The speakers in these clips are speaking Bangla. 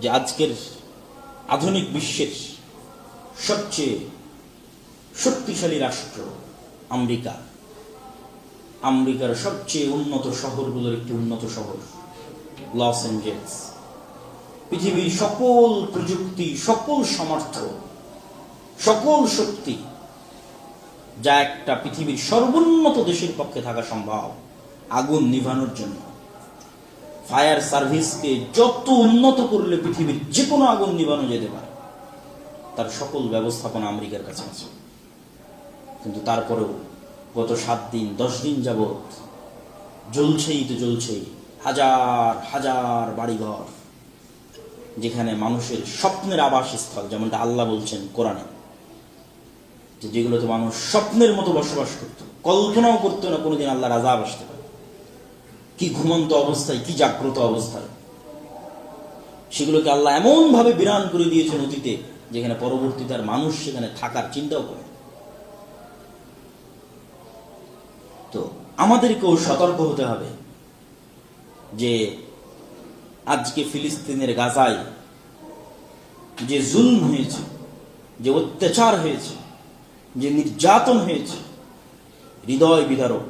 যে আজকের আধুনিক বিশ্বের সবচেয়ে শক্তিশালী রাষ্ট্র আমেরিকা। আমেরিকার সবচেয়ে উন্নত শহরগুলোর একটি উন্নত শহর, লস অ্যাঞ্জেলস। পৃথিবীর সকল প্রযুক্তি, সকল সামর্থ্য, সকল শক্তি যা একটা পৃথিবীর সর্বোন্নত দেশের পক্ষে থাকা সম্ভব, আগুন নিভানোর জন্য। ফায়ার সার্ভিসকে যত উন্নত করলে পৃথিবীর যে কোনো আগুন নিভানো যেতে পারে, তার সকল ব্যবস্থাপনা আমেরিকার কাছে আছে। কিন্তু তারপরেও গত সাত দিন, দশ দিন যাবৎ জ্বলছেই তো জ্বলছেই, হাজার হাজার বাড়িঘর, যেখানে মানুষের স্বপ্নের আবাসস্থল, যেমনটা আল্লাহ বলছেন কোরআনে যেগুলোতে মানুষ স্বপ্নের মতো বসবাস করত, কল্পনাও করতো না কোনোদিন আল্লাহর আজাব আসতে পারে। কি ঘুমন্ত অবস্থায়, কি জাগ্রত অবস্থায়। সেগুলোকে আল্লাহ এমন ভাবে বিরান করে দিয়েছেন অতীতে, যেখানে পরবর্তীতে আর মানুষ সেখানে থাকার চিন্তাও করে। তো আমাদেরকেও সতর্ক হতে হবে যে আজকে ফিলিস্তিনের গাজায় যে জুলম হয়েছে, যে অত্যাচার হয়েছে, যে নির্যাতন হয়েছে, হৃদয় বিদারক,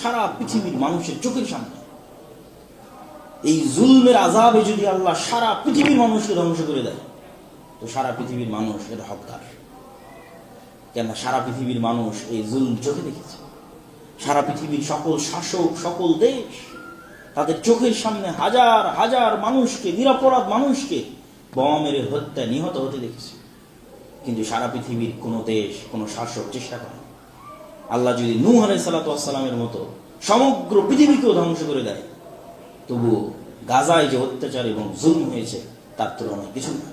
সারা পৃথিবীর মানুষের চোখের সামনে। এই জুলমের আজাবে যদি আল্লাহ সারা পৃথিবীর মানুষকে ধ্বংস করে দেয়, তো সারা পৃথিবীর মানুষ এটা হকদার। কেন সারা পৃথিবীর মানুষ এই জুলম চোখে দেখেছে। সারা পৃথিবীর সকল শাসক, সকল দেশ তাদের চোখের সামনে হাজার হাজার মানুষকে, নিরাপরাধ মানুষকে বোমা মেরে হত্যা নিহত হতে দেখেছে। কিন্তু সারা পৃথিবীর কোনো দেশ, কোনো শাসক চেষ্টা করে। আল্লাহ যদি নূহ আলাই সালাতামের মতো সমগ্র পৃথিবীকেও ধ্বংস করে দেয় তবু গাজায় যে অত্যাচার এবং জুল হয়েছে তার তুলনায় কিছু না